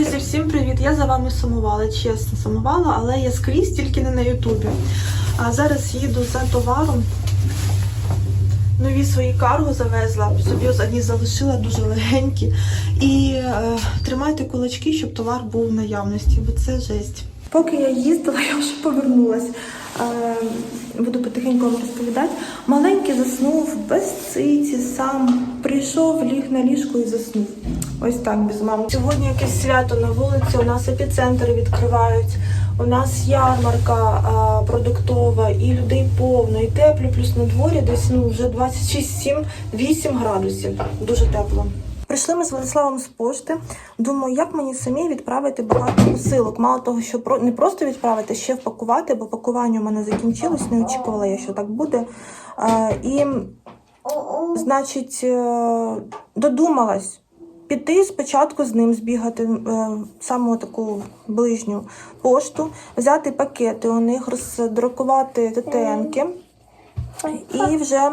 Друзі, всім привіт! Я за вами сумувала, чесно сумувала, але я скрізь, тільки не на Ютубі. А зараз їду за товаром. Нові свої карго завезла, собі одні залишила дуже легенькі. І е, тримайте кулачки, щоб товар був в наявності, бо це жесть. Поки я їздила, я вже повернулась. Е, буду потихеньку вам розповідати. Маленький заснув без циці, сам прийшов, ліг на ліжко і заснув. Ось так без мами. Сьогодні якесь свято на вулиці. У нас епіцентри відкривають. У нас ярмарка а, продуктова, і людей повно, і тепло, плюс на дворі десь ну вже 26-7-8 градусів. Дуже тепло. Прийшли ми з Владиславом з пошти. Думаю, як мені самі відправити багато посилок. Мало того, що не просто відправити, ще впакувати, бо пакування у мене закінчилось. Не очікувала я, що так буде. І, значить, е, додумалась піти спочатку з ним збігати е, саму таку ближню пошту, взяти пакети у них, роздрукувати ТТНки і вже.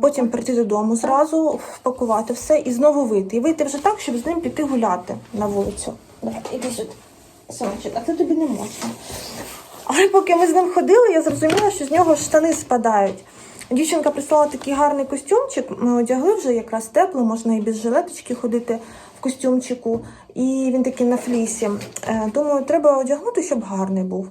Потім прийти додому, зразу впакувати все і знову вийти. І вийти вже так, щоб з ним піти гуляти на вулицю. Давай, іди сюди, а це тобі не можна. Але поки ми з ним ходили, я зрозуміла, що з нього штани спадають. Дівчинка прислала такий гарний костюмчик. Ми одягли вже якраз тепло, можна і без жилеточки ходити в костюмчику. І він такий на флісі. Е, Думаю, треба одягнути, щоб гарний був.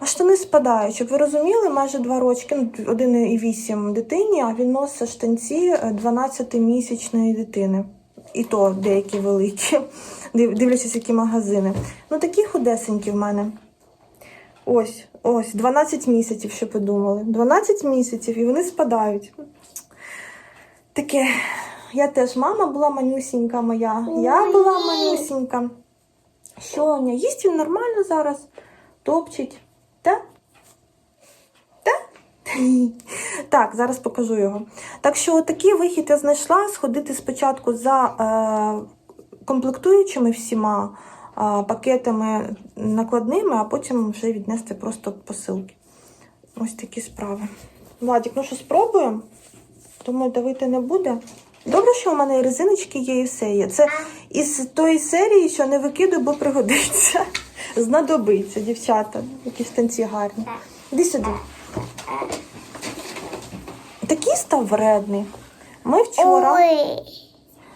А штани спадають, щоб ви розуміли, майже два рочки, ну, 1,8 дитині, а він носить штанці 12-місячної дитини. І то деякі великі, Див- дивлячись, які магазини. Ну такі худесенькі в мене. Ось, ось, 12 місяців, що подумали. 12 місяців і вони спадають. Таке, я теж мама була манюсінька моя. Я була манюсінька. Що, Аня, їсть він нормально зараз? Топчить. Та? Та? Так, зараз покажу його. Так що такий вихід я знайшла сходити спочатку за е, комплектуючими всіма е, пакетами накладними, а потім вже віднести просто посилки. Ось такі справи. Владик, ну що спробуємо? Думаю, давити не буде. Добре, що у мене і резиночки є, і все є. Це із тої серії, що не викидаю, бо пригодиться. Знадобиться, дівчата. Які штанці гарні. Іди сюди. Такий став вредний. Ми вчора,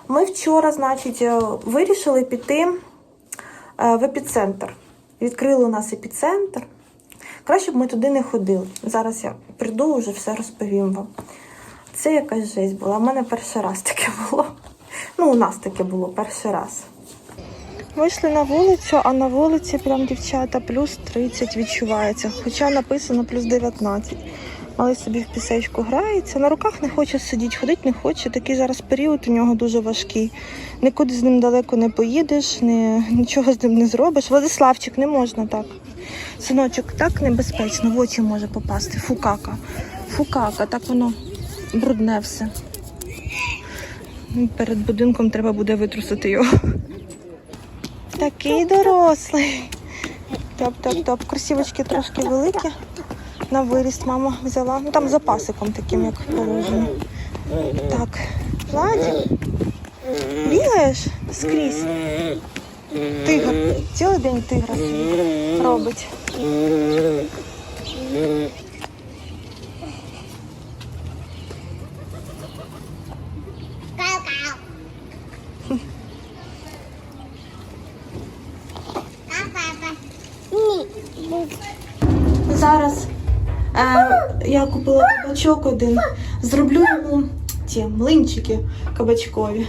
ми вчора, значить, е, вирішили піти е, в епіцентр. Відкрили у нас епіцентр. Краще б ми туди не ходили. Зараз я прийду вже все розповім вам. Це якась жесть була. У мене перший раз таке було. Ну, у нас таке було перший раз. Вийшли на вулицю, а на вулиці прям дівчата плюс 30 відчувається. Хоча написано плюс 19. Малий собі в пісечку грається. На руках не хоче сидіти, ходити не хоче. Такий зараз період у нього дуже важкий. Нікуди з ним далеко не поїдеш, ні, нічого з ним не зробиш. Владиславчик, не можна так. Синочок, так небезпечно, в очі може попасти. Фукака. Фукака, так воно брудне все. Перед будинком треба буде витрусити його. Такий дорослий. Топ-топ-топ. Кросівочки трошки великі. На виріст мама взяла. Ну там з запасиком таким, як положено. Так. Владик, бігаєш скрізь. Тигр. Цілий день тигра робить. Кабачок один. Зроблю йому ті млинчики кабачкові.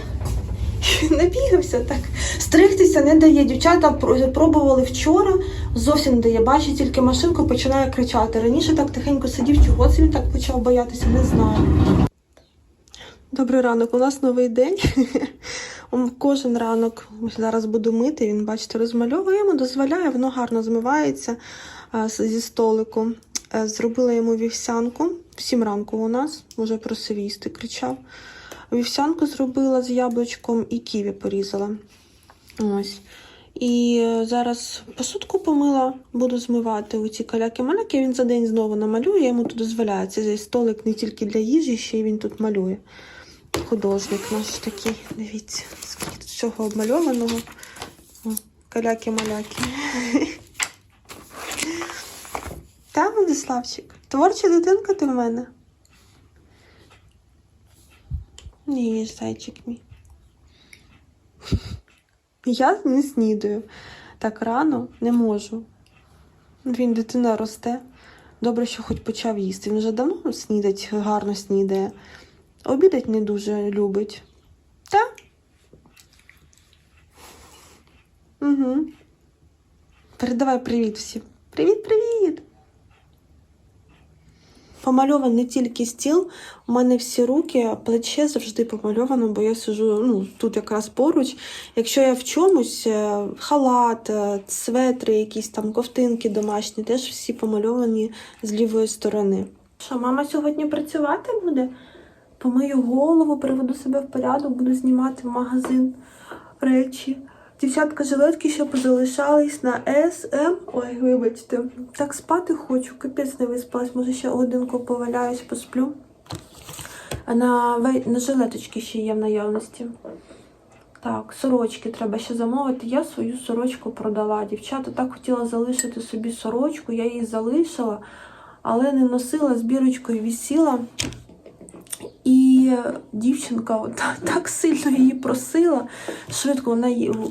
Набігався так. Стригтися не дає. Дівчата пробували вчора, зовсім не дає. Бачить тільки машинку, починає кричати. Раніше так тихенько сидів, чого це він так почав боятися, не знаю. Добрий ранок, у нас новий день. Кожен ранок зараз буду мити. Він, бачите, розмальовує йому, дозволяє, воно гарно змивається зі столику. Е, Зробила йому вівсянку. В сім ранку у нас вже просив їсти, кричав. Вівсянку зробила з яблучком і ківі порізала. Ось. І е, зараз посудку помила, буду змивати у ці каляки-маляки. Він за день знову намалює, йому тут дозволяю. Це цей столик не тільки для їжі, ще й він тут малює. Художник наш такий. Дивіться, скільки тут всього обмальованого. Каляки-маляки. Та, Владиславчик, творча дитинка ти в мене. Ні, зайчик мій. Я не снідаю. Так рано не можу. Він дитина росте. Добре, що хоч почав їсти. Він вже давно снідать, гарно снідає. Обідать не дуже любить. Та? Угу. Передавай привіт всім. Привіт-привіт! Помальований не тільки стіл, у мене всі руки, плече завжди помальовано, бо я сижу ну, тут якраз поруч. Якщо я в чомусь, е, халат, е, светри, якісь там ковтинки домашні, теж всі помальовані з лівої сторони. Що, мама сьогодні працювати буде? Помию голову, приведу себе в порядок, буду знімати в магазин речі. Дівчатка жилетки ще позалишались на M. Ой, вибачте. Так спати хочу, капець не виспалась. Може ще годинку поваляюсь, посплю. А на, на жилеточки ще є в наявності. Так, сорочки треба ще замовити. Я свою сорочку продала. Дівчата так хотіла залишити собі сорочку, я її залишила, але не носила, з бірочкою вісіла. І дівчинка от так сильно її просила. Швидко вона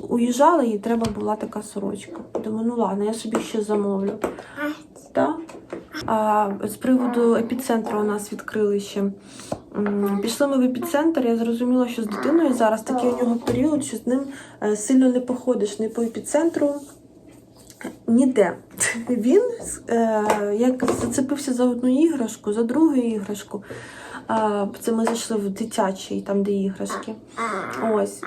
уїжджала, їй треба була така сорочка. Думаю, ну ладно, я собі ще замовлю. Так? А, з приводу епіцентру у нас відкрили ще. Пішли ми в епіцентр, я зрозуміла, що з дитиною зараз такий у нього період, що з ним е, сильно не походиш ні по епіцентру, ніде. Він е, як зацепився за одну іграшку, за другу іграшку. Це ми зайшли в дитячий, там де іграшки. Ось.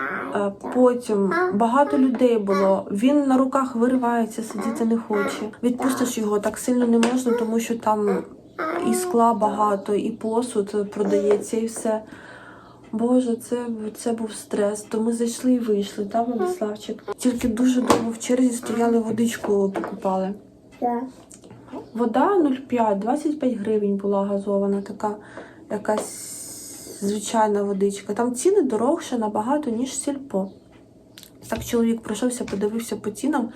Потім багато людей було. Він на руках виривається, сидіти не хоче. Відпустиш його так сильно не можна, тому що там і скла багато, і посуд продається, і все. Боже, це, це був стрес. То ми зайшли і вийшли, так, Владиславчик? Тільки дуже довго в черзі стояли, водичку покупали. Да. Вода 0,5, 25 гривень була газована, така якась звичайна водичка. Там ціни дорогше набагато, ніж сільпо. Так чоловік пройшовся, подивився по цінам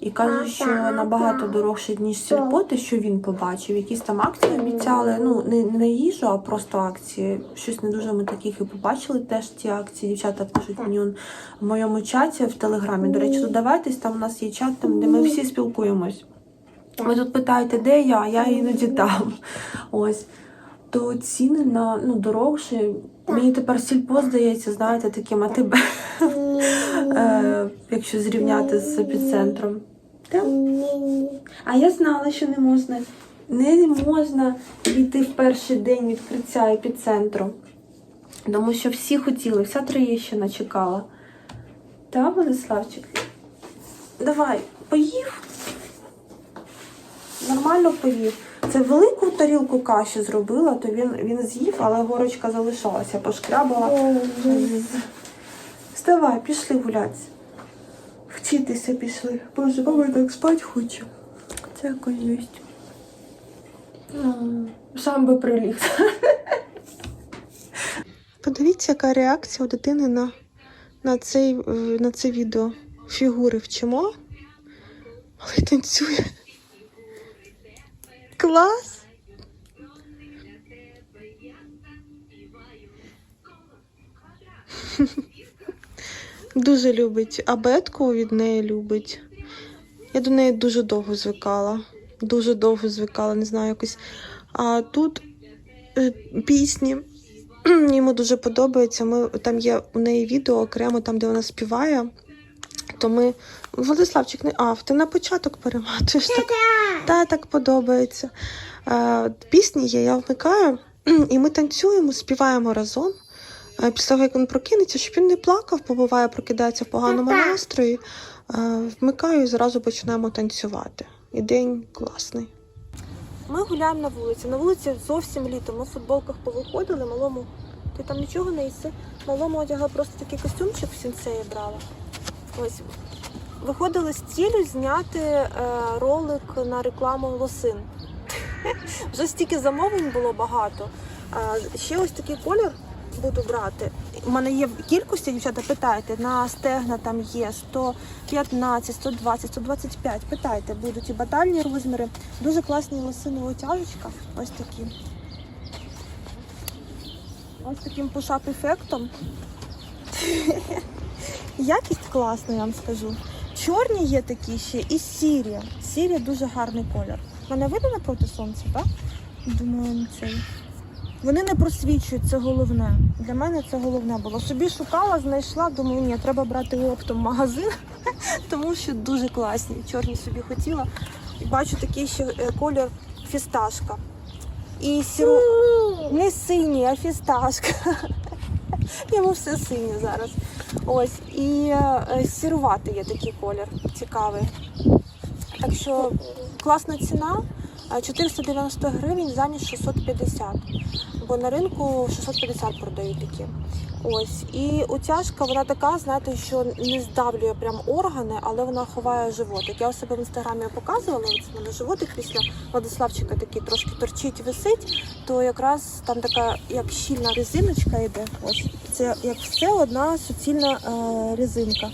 і каже, що набагато дорогше, ніж сільпо, те, що він побачив. Якісь там акції обіцяли, ну не, не на їжу, а просто акції. Щось не дуже ми таких і побачили. Теж ті акції. Дівчата пишуть мені он в моєму чаті в телеграмі. До речі, додавайтесь, там у нас є чат, там, де ми всі спілкуємось. Ви тут питаєте, де я? Я іноді там. Ось. То ціни на ну, дорогші. Мені тепер сільпо здається, знаєте, таким АТБ, е, якщо зрівняти з епіцентром. Так? А я знала, що не можна. Не можна йти в перший день відкриття епіцентру. Тому що всі хотіли, вся Троєщина чекала. Так, Владиславчик? Давай, поїв? Нормально поїв. Це велику тарілку каші зробила, то він, він з'їв, але горочка залишалася, пошкрябала. Вставай, пішли гуляти. Вчитися пішли. Боже, мама так спать хоче. Це якось жесть. Ну, сам би приліг. Подивіться, яка реакція у дитини на, на, цей, на це відео. Фігури вчимо, але танцює. Клас! Дуже любить абетку від неї любить. Я до неї дуже довго звикала. Дуже довго звикала, не знаю, якось. А тут е, пісні. Йому дуже подобається. Ми, там є у неї відео окремо, там, де вона співає. То ми. Владиславчик, не ав, ти на початок перематуєш. Так, та, так подобається. Пісні є, я вмикаю, і ми танцюємо, співаємо разом. Після того, як він прокинеться, щоб він не плакав, бо буває, прокидається в поганому настрої. Е, Вмикаю і зразу починаємо танцювати. І день класний. Ми гуляємо на вулиці. На вулиці зовсім літо. Ми в футболках повиходили, малому. Ти там нічого не їси? Малому одягла просто такий костюмчик в сінцеї брала. Ось. Виходили з цілею зняти е, ролик на рекламу лосин. Вже стільки замовлень було багато. А, ще ось такий колір буду брати. у мене є кількості, дівчата, питайте, на стегна там є 115, 120, 125. Питайте, будуть і батальні розміри. Дуже класні лосинові утяжечка. Ось такі. Ось таким пушап ефектом. Якість класна, я вам скажу. Чорні є такі ще і сірі. Сірі дуже гарний колір. Мене видно напроти сонця, так? Думаю, ну цей. Вони не просвічують, це головне. Для мене це головне було. Собі шукала, знайшла, думаю, ні, треба брати оптом магазин, тому що дуже класні. Чорні собі хотіла. І бачу такий ще е, колір фісташка. І сіро... Не синій, а фісташка. Йому все синє зараз. Ось. І е, сірувати є такий колір. Цікавий. Так що класна ціна. Е, 490 гривень замість 650. Бо на ринку 650 продають такі. Ось. І утяжка, вона така, знаєте, що не здавлює прям органи, але вона ховає животик. Я у себе в інстаграмі показувала, в мене животик після Владиславчика такий трошки торчить, висить, то якраз там така як щільна резиночка йде. Ось. Це як все одна суцільна е, резинка.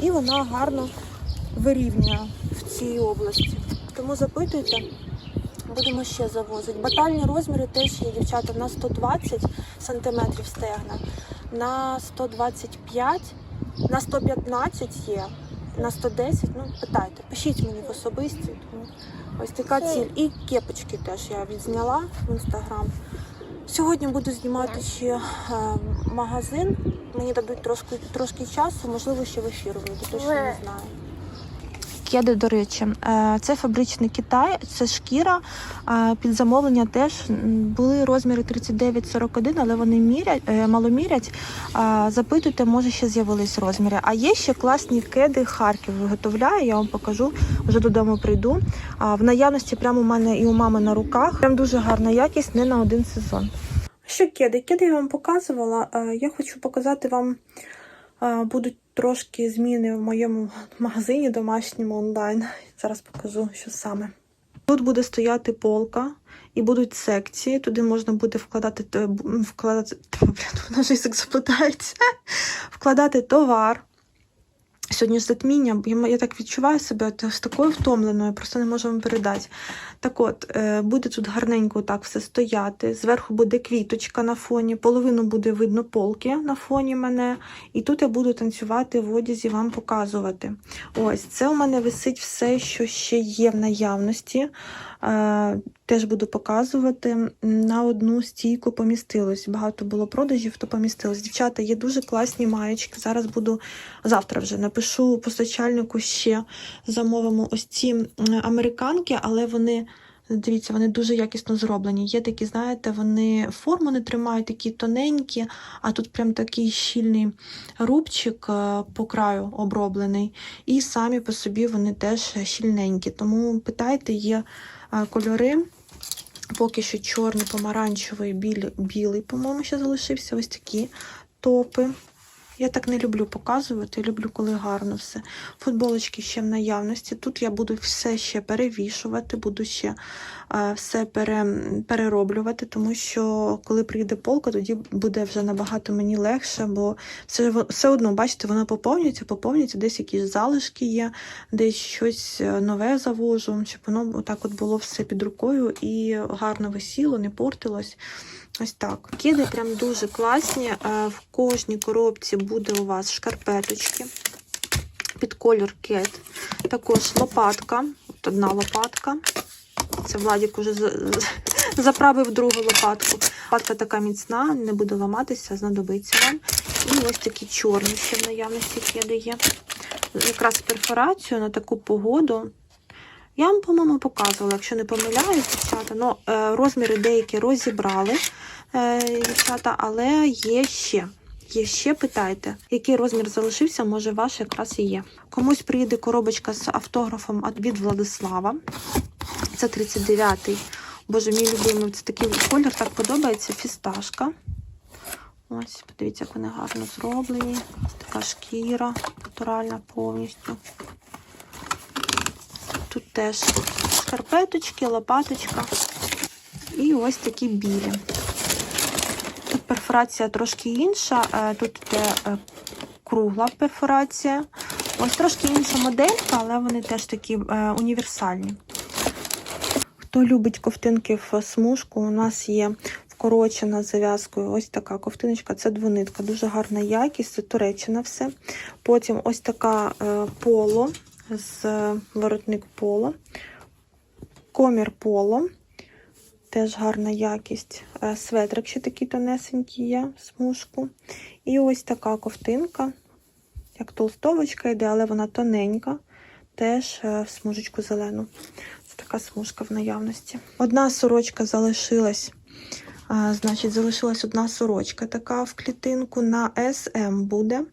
І вона гарно вирівнює в цій області. Тому запитуйте. Будемо ще завозити. Батальні розміри теж є, дівчата, на 120 сантиметрів стегна, на 125, на 115 є, на 110, ну питайте, пишіть мені в особисті. Ось така ціль. І кепочки теж я відзняла в інстаграм. Сьогодні буду знімати ще е, магазин. Мені дадуть трошки, трошки часу, можливо, ще в ефір вийду, точно не знаю. Кеди, до речі, Е, це фабричний Китай, це шкіра. Е, Під замовлення теж були розміри 39-41, але вони мірять, е, мало Запитуйте, може ще з'явились розміри. А є ще класні кеди Харків виготовляє. Я вам покажу, вже додому прийду. В наявності прямо у мене і у мами на руках. Прям дуже гарна якість, не на один сезон. Що кеди? Кеди я вам показувала. Я хочу показати вам. Будуть трошки зміни в моєму магазині домашньому онлайн. Зараз покажу, що саме. Тут буде стояти полка і будуть секції. Туди можна буде вкладати вкладати, вкладати. Вкладати товар. Сьогодні ж затміння, я, так відчуваю себе з такою втомленою, просто не можу вам передати. Так от, е, буде тут гарненько так все стояти. Зверху буде квіточка на фоні, половину буде видно полки на фоні мене. І тут я буду танцювати в одязі, вам показувати. Ось, це у мене висить все, що ще є в наявності. Теж буду показувати. На одну стійку помістилось. Багато було продажів, то помістилось. Дівчата, є дуже класні маєчки. Зараз буду завтра вже напишу постачальнику ще замовимо ось ці американки, але вони. Дивіться, вони дуже якісно зроблені. Є такі, знаєте, вони форму не тримають, такі тоненькі, а тут прям такий щільний рубчик е, по краю оброблений. І самі по собі вони теж щільненькі. Тому питайте, є кольори. Поки що чорний, помаранчевий, білий, білий, по-моєму, ще залишився. Ось такі топи. Я так не люблю показувати, люблю, коли гарно все. Футболочки ще в наявності. Тут я буду все ще перевішувати, буду ще е, все пере, перероблювати, тому що коли прийде полка, тоді буде вже набагато мені легше, бо все, все одно, бачите, воно поповнюється, поповнюється, десь якісь залишки є, десь щось е, нове завожу, щоб воно отак от було все під рукою і гарно висіло, не портилось. Ось так. Кіди прям дуже класні. Е, В кожній коробці буде у вас шкарпеточки під колір кет. Також лопатка. От одна лопатка. Це Владік уже за- за- заправив другу лопатку. Лопатка така міцна, не буде ламатися, знадобиться вам. І ось такі чорні ще в наявності кеди є. Якраз перфорацію на таку погоду. Я вам, по-моєму, показувала, якщо не помиляюсь, дівчата. Ну, е, розміри деякі розібрали, е, дівчата, але є ще. Є ще питайте, який розмір залишився, може ваш якраз і є. Комусь приїде коробочка з автографом від Владислава. Це 39-й. Боже, мій любимий, це такий колір так подобається. Фісташка. Ось, подивіться, як вони гарно зроблені. Така шкіра натуральна повністю. Тут теж шкарпеточки, лопаточка. І ось такі білі. Тут перфорація трошки інша. Е, Тут йде е, кругла перфорація. Ось трошки інша моделька, але вони теж такі е, універсальні. Хто любить ковтинки в смужку, у нас є вкорочена зав'язкою. Ось така ковтиночка, це двонитка, дуже гарна якість, це Туреччина все. Потім ось така поло з е, воротник поло, комір поло. Теж гарна якість. Е, Светрик ще такий тонесенький є, смужку. І ось така ковтинка, як толстовочка йде, але вона тоненька, теж е, в смужечку зелену. Це така смужка в наявності. Одна сорочка залишилась. А, значить, залишилась одна сорочка така в клітинку на SM буде.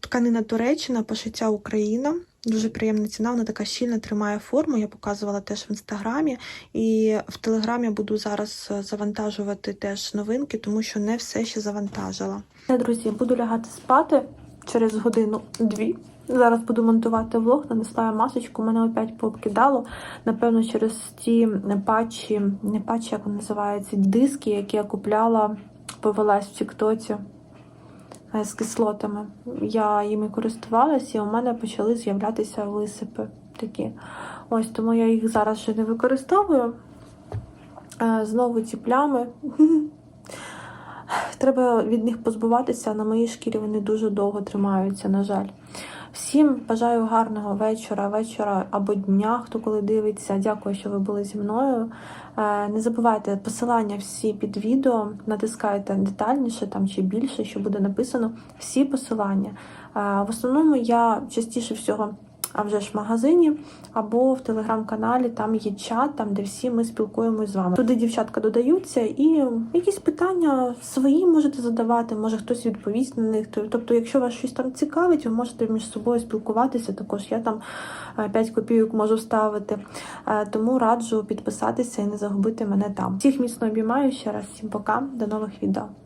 Тканина Туреччина, пошиття Україна. Дуже приємна ціна, вона така щільна, тримає форму. Я показувала теж в інстаграмі. І в телеграмі буду зараз е, завантажувати теж новинки, тому що не все ще завантажила. Друзі, буду лягати спати через годину-дві. Зараз буду монтувати влог, нанесла я масочку, мене опять пообкидало. Напевно, через ті патчі, не патчі, як вони називаються, диски, які я купляла, повелась в Тіктоці з кислотами. Я їми користувалася, і у мене почали з'являтися висипи такі. Ось тому я їх зараз ще не використовую. Е, Знову ці плями. Треба від них позбуватися. На моїй шкірі вони дуже довго тримаються, на жаль. Всім бажаю гарного вечора, вечора або дня, хто коли дивиться. Дякую, що ви були зі мною. Е, Не забувайте посилання всі під відео, натискайте детальніше там чи більше, що буде написано. Всі посилання. Е, В основному я частіше всього. А вже ж в магазині або в телеграм-каналі там є чат, там де всі ми спілкуємось з вами. Туди дівчатка додаються, і якісь питання свої можете задавати, може хтось відповість на них. Тобто, якщо вас щось там цікавить, ви можете між собою спілкуватися. Також я там 5 копійок можу вставити. Е, Тому раджу підписатися і не загубити мене там. Всіх міцно обіймаю ще раз. Всім пока, до нових відео.